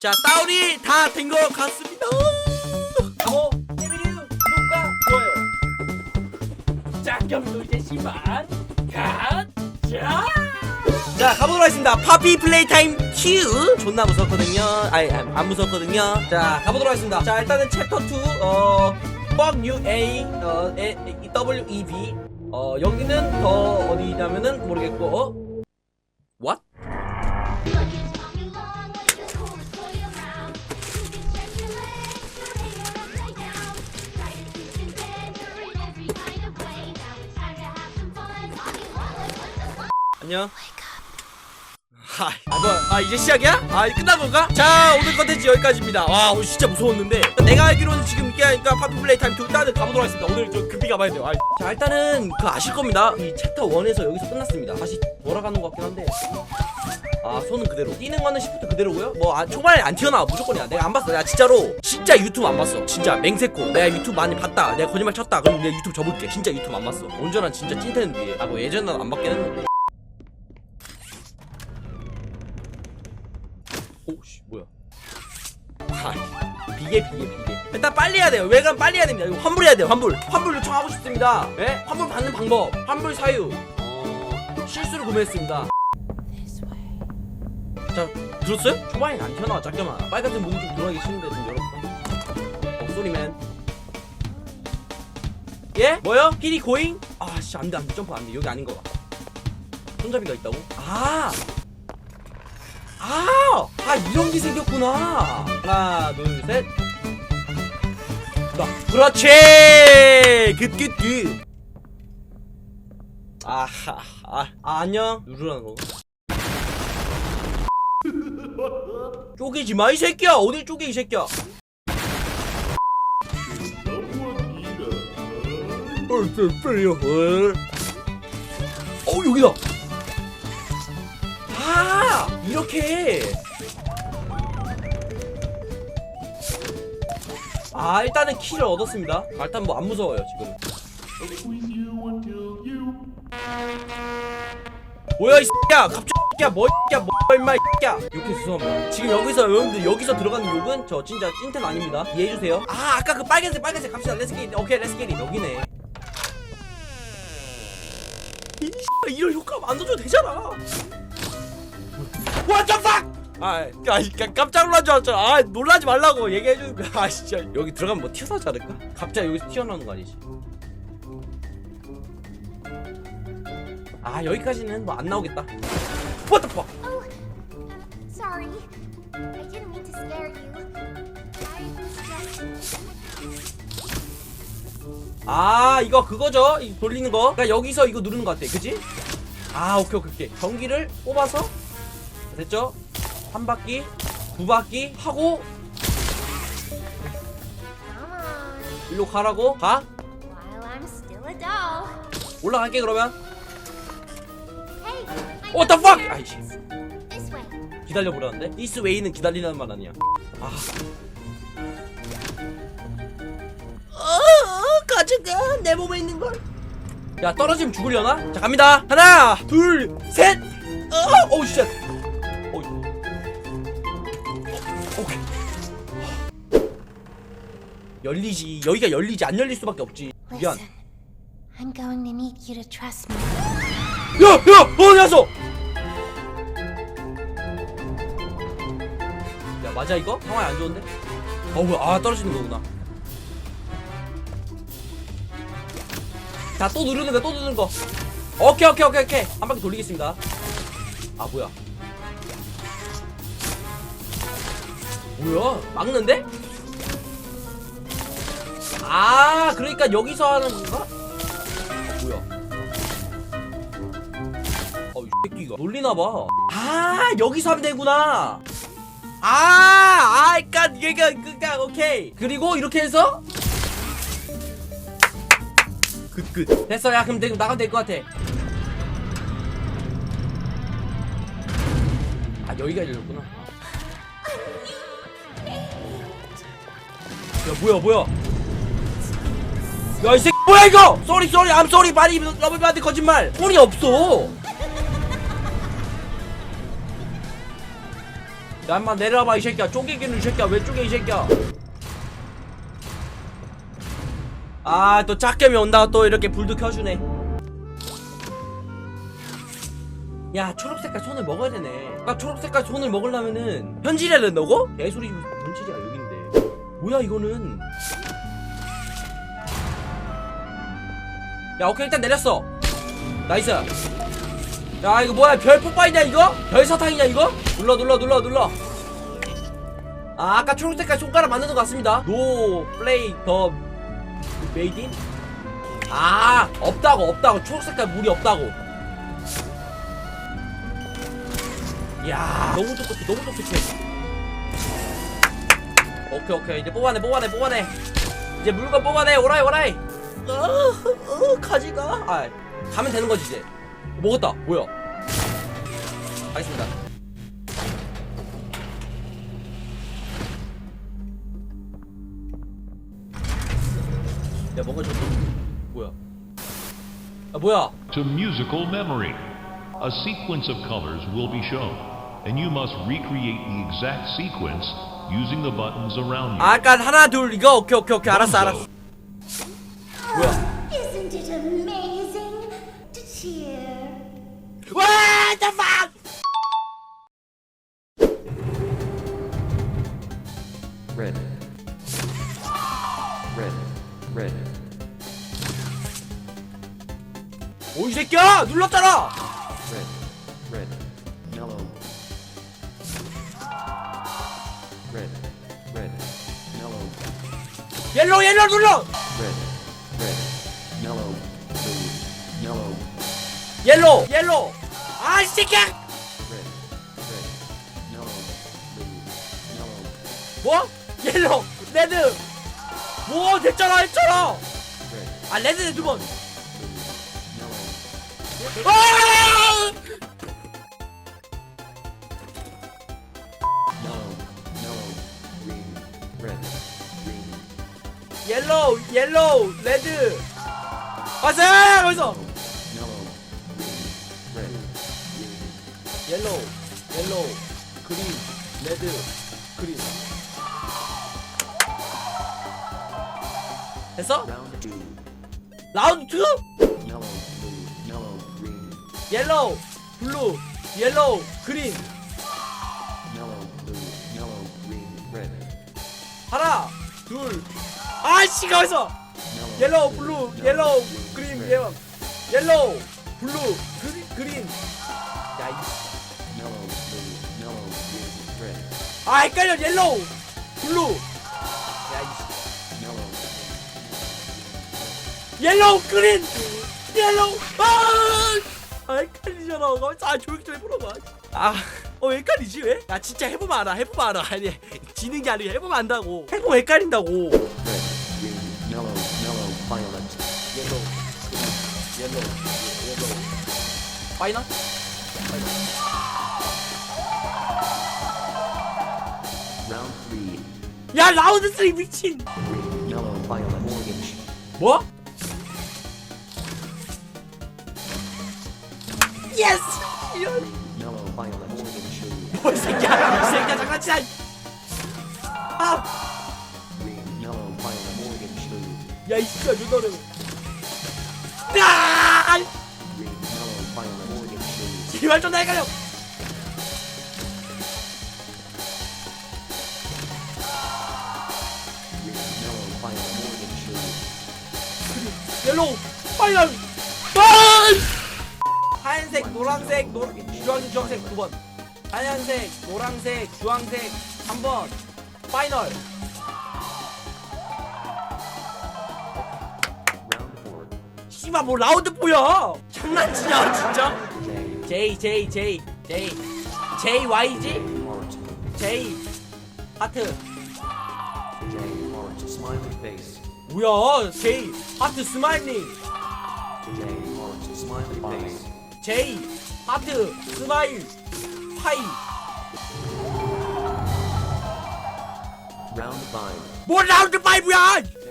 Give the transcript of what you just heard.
자 다운이 다 된 것 같습니다. 하고 재민이 구독과 좋아요. 짝겸 놀이제 시만 가자. 자 가보도록 하겠습니다. 파피 플레이 타임 2 존나 무섭거든요. 아니 아니, 안 무섭거든요. 자 가보도록 하겠습니다. 자 일단은 챕터 2어 Fuck you A 어 A, A, W E B 어 여기는 더 어디냐면은 모르겠고 안녕. 아, 아, 뭐, 아 이제 시작이야? 아 끝난 건가? 자 오늘 컨텐츠 여기까지입니다. 와 오늘 진짜 무서웠는데 내가 알기로는 지금 이게 그러니까 파피 플레이 타임 2 일단은 가보도록 하겠습니다. 오늘 저 급히 가봐야 돼요. 아, 자 일단은 그 아실 겁니다. 이 챕터 1에서 여기서 끝났습니다. 다시 돌아가는 것 같긴 한데 아 손은 그대로 뛰는 거는 시프트 그대로고요. 뭐 아, 초반에 안 튀어나와 무조건이야. 내가 안 봤어. 내가 진짜로 진짜 유튜브 안 봤어. 진짜 맹세코. 내가 유튜브 많이 봤다. 내가 거짓말 쳤다. 그럼 내가 유튜브 접을게. 진짜 유튜브 안 봤어. 온전한 진짜 찐텐 위에. 아뭐 예전에는 안 봤긴 했는데. 비계 비계 비계. 일단 빨리 해야 돼요. 왜 그럼 빨리 해야 됩니다. 이거 환불해야 돼요. 환불. 환불 요청하고 싶습니다. 예? 환불 받는 방법. 환불 사유. 어 실수로 구매했습니다. 자 들었어요? 초반엔 안 튀어나와 짝겸아 빨간색 몸이 좀 들어가기 싫은데 좀 열어볼까? 어 쏘리맨 예? 뭐요? 끼리 고잉? 아씨 안돼 안돼 점프 안돼 여기 아닌 것 같아 손잡이가 있다고? 아! 아! 아 이런 게 생겼구나. 하나 둘 셋. 자, 그렇지! 굿굿굿 아하 아, 아 안녕. 누르라는 거 쪼개지 마 이 새끼야! 어딜 쪼개 이 새끼야? 어 여기다! 아 이렇게 아 일단은 키를 얻었습니다 아, 일단 뭐 안 무서워요 지금 뭐야 이 새끼야 갑자기 야 뭐, 야, 뭐, 임마, 야. 욕해 죄송합니다. 지금 여기서, 여러분들, 여기서 들어가는 욕은 저 진짜 찐텐 아닙니다. 이해해주세요. 아, 아까 그 빨간색, 빨간색 갑시다. 렛츠기릿. 오케이, 렛츠기릿. 여기네. 이 이런 효과음 안 넣어줘도 되잖아. What the fuck! 아, 아, 깜짝 놀란 줄 알았잖아. 아, 놀라지 말라고 얘기해 주는 거야. 아, 진짜. 여기 들어가면 뭐 튀어나오지 않을까? 갑자기 여기서 튀어나오는 거 아니지? 아, 여기까지는 뭐 안 나오겠다. What the fuck? Oh, sorry. I didn't mean to scare you. I was just. 아 이거 그거죠 이 돌리는 거 그러니까 여기서 이거 누르는 거 같아 그지 아 오케이 오케이 오케이 전기를 뽑아서 됐죠? 한 바퀴 두 바퀴 하고 Come on. 일로 가라고? 가? While I'm still a doll. 올라갈게 그러면. Hey. What the fuck? 아이씨. This way. 기다려 보라는데? 이스 웨이는 기다리라는 말 아니야. 아. 어, 가져가 내 몸에 있는 걸 야 떨어지면 죽으려나? 자 갑니다. 하나 둘셋. 어, 오우 쉣 열리지 여기가 열리지 안 열릴 수밖에 없지. 미안. Listen. I'm going to need you to trust me. 야 야 어디 갔어? 야 맞아 이거? 상황이 안 좋은데? 어 뭐야. 아 떨어지는 거구나. 자 또 누르는 거또 누르는 거. 오케이 오케이 오케이 오케이. 한 바퀴 돌리겠습니다. 아 뭐야. 뭐야? 막는데 아 그러니까 여기서 하는 건가 뭐야 어, 이 새끼가 놀리나봐. 아, 여기서 하면 되구나. 아, 아, 그니까, 얘가, 그니까, 오케이. 그리고 이렇게 해서. 끝, 끝. 됐어, 야, 그럼 되, 나가면 될 것 같아. 아, 여기가 열렸구나. 야, 뭐야, 뭐야. 야, 이 새끼, 뭐야, 이거! 쏘리, 쏘리, 암 쏘리, 많이, 러블바한테 거짓말. 꼴이 없어. 야 인마 내려와봐 이 새끼야. 쪼개기는 이 새끼야. 왜 쪼개 이 새끼야. 아 또 짝겜이 온다고 또 이렇게 불도 켜주네. 야 초록색깔 손을 먹어야 되네. 나 초록색깔 손을 먹으려면은 현질해야 된다고? 개소리 현질이야 여긴데. 뭐야 이거는 야 오케이 일단 내렸어. 나이스. 야 이거 뭐야? 별 뽀빠이냐 이거? 별 사탕이냐 이거? 눌러 눌러 눌러 눌러. 아 아까 초록색깔 손가락 만드는 것 같습니다. 노 플레이 더 메이딘? 아 없다고 없다고. 초록색깔 물이 없다고. 야 너무 똑똑해 너무 똑똑해. 오케이 오케이. 이제 뽑아내 뽑아내 뽑아내. 이제 물건 뽑아내. 오라이 오라이 어, 어 가지가 아 가면 되는 거지 이제 먹었다 뭐야 가겠습니다 야 뭔가 좀 뭐야 아 뭐야 to musical memory. A sequence of colors will be shown, and you must recreate the exact sequence using the buttons around you. 아, 아까 하나 둘 이거 오케이 오케이 오케이 알았어 알았어 뭐야 Isn't it amazing to cheer? What the fuck red, red, red, 오이 새끼야 눌렀잖아 red, red, yellow, red, red, yellow, 옐로우 옐로우 눌러 옐로우 옐로우 아이 새끼야 뭐 옐로우 레드 뭐 됐잖아 했잖아 아 레드 두번 아! 옐로우 옐로우 레드 왔어 어디서 옐로우 옐로우 그린 레드 그린 two, 라운드 2? yellow, blue, yellow, green, 옐로우 블루 옐로우 그린 하나 둘 아씨가 어디서 yellow, 옐로우 블루 옐로우 그린 옐로우 블루 그린 그린 야 이 아 헷갈려. 옐로우. 블루. 야이 옐로우 그린. 옐로우. 아! 아 헷갈리잖아. 아 조용히 좀 해보라고. 아어 헷갈리지 왜? 야 진짜 해보면 알아 해보면 알아. 아니 지는 게 아니라 해보면 안다고. 해보면 헷갈린다고. 옐로우 옐로우 파이널? 야 라운드 3 미친 뭐? 예스! 이런 orange, 뭐이 새끼야 이 새끼야 장난치나 아 야이 violet, orange, 새끼야 야 yellow, violet, orange, 제발 좀 헷갈려 옐로우 파이널 파이 하얀색 노란색 노 주황색 주황색 두번. 하얀색 노란색 주황색 3번. 파이널. 씨발 뭐 라운드 뭐야? 장난치냐 진짜? J, J J J J Y G J 하트. J, 뭐야 J 하트 스마일링 J, heart, smiley face, J 하트 스마일 파이 round five, 뭐 라운드 5야 J,